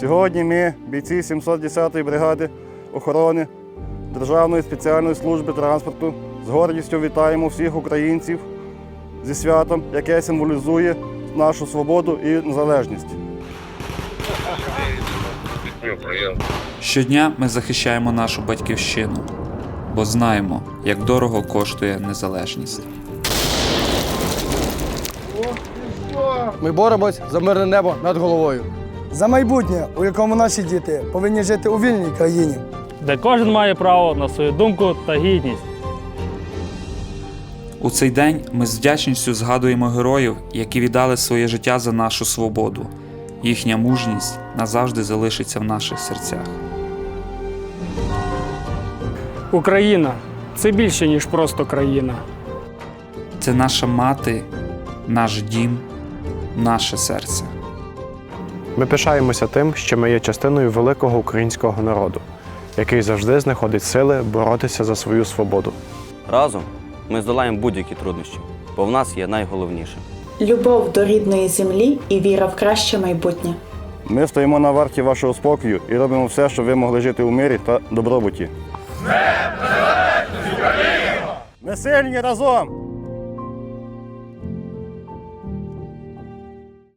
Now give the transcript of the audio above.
Сьогодні ми, бійці 710-ї бригади охорони Державної спеціальної служби транспорту, з гордістю вітаємо всіх українців зі святом, яке символізує нашу свободу і незалежність. Щодня ми захищаємо нашу батьківщину, бо знаємо, як дорого коштує незалежність. Ми боремось за мирне небо над головою. За майбутнє, у якому наші діти повинні жити у вільній країні. де кожен має право на свою думку та гідність. У цей день ми з вдячністю згадуємо героїв, які віддали своє життя за нашу свободу. Їхня мужність назавжди залишиться в наших серцях. Україна це більше, ніж просто країна. Це наша мати, наш дім, наше серце. Ми пишаємося тим, що ми є частиною великого українського народу, який завжди знаходить сили боротися за свою свободу. Разом ми здолаємо будь-які труднощі, бо в нас є найголовніше. Любов до рідної землі і віра в краще майбутнє. Ми стоїмо на варті вашого спокою і робимо все, щоб ви могли жити у мирі та добробуті. Ми сильні разом!